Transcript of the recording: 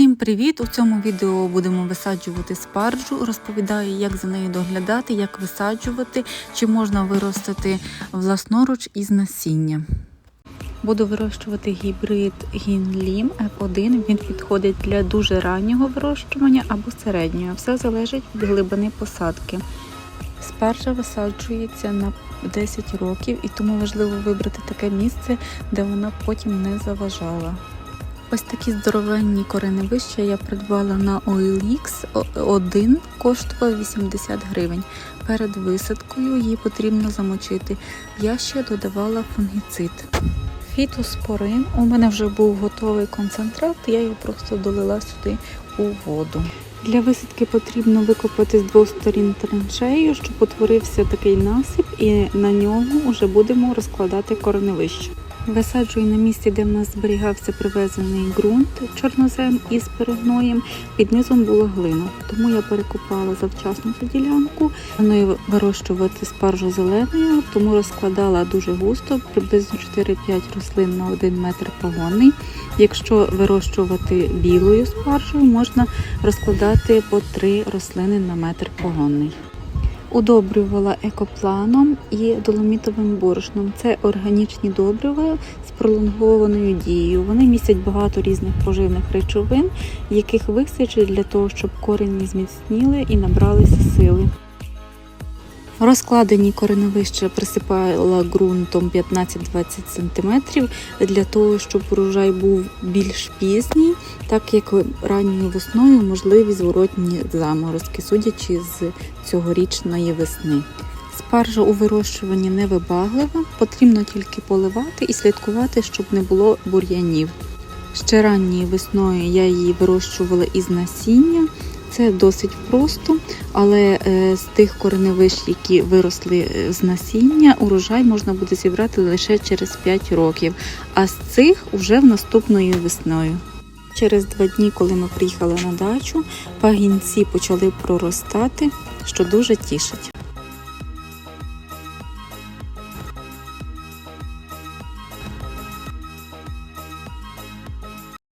Всім привіт! У цьому відео будемо висаджувати спаржу. Розповідаю, як за нею доглядати, як висаджувати, чи можна виростити власноруч із насіння. Буду вирощувати гібрид Гінлім F1. Він підходить для дуже раннього вирощування або середнього. Все залежить від глибини посадки. Спаржа висаджується на 10 років, і тому важливо вибрати таке місце, де вона потім не заважала. Ось такі здоровенні кореневища я придбала на OLX. Один коштував 80 гривень. Перед висадкою її потрібно замочити. Я ще додавала фунгіцид. Фітоспорин. У мене вже був готовий концентрат, я його просто долила сюди у воду. Для висадки потрібно викопати з двох сторін траншею, щоб утворився такий насип, і на ньому вже будемо розкладати кореневище. Висаджую на місці, де в нас зберігався привезений ґрунт чорнозем із перегноєм. Під низом була глина, тому я перекопала завчасно цю ділянку. Планую вирощувати спаржу зеленою, тому розкладала дуже густо, приблизно 4-5 рослин на 1 метр погонний. Якщо вирощувати білою спаржею, можна розкладати по 3 рослини на метр погонний. Удобрювала екопланом і доломітовим борошном. Це органічні добрива з пролонгованою дією. Вони містять багато різних поживних речовин, яких вистачить для того, щоб корені зміцніли і набралися сили. Розкладені кореневища присипала ґрунтом 15-20 см для того, щоб урожай був більш пізній, так як ранньою весною можливі зворотні заморозки, судячи з цьогорічної весни. Спаржа у вирощуванні невибаглива, потрібно тільки поливати і слідкувати, щоб не було бур'янів. Ще ранньою весною я її вирощувала із насіння. Це досить просто, але е, з тих кореневищ, які виросли е, з насіння, урожай можна буде зібрати лише через 5 років, а з цих вже в наступною весною. Через два дні, коли ми приїхали на дачу, пагінці почали проростати, що дуже тішить.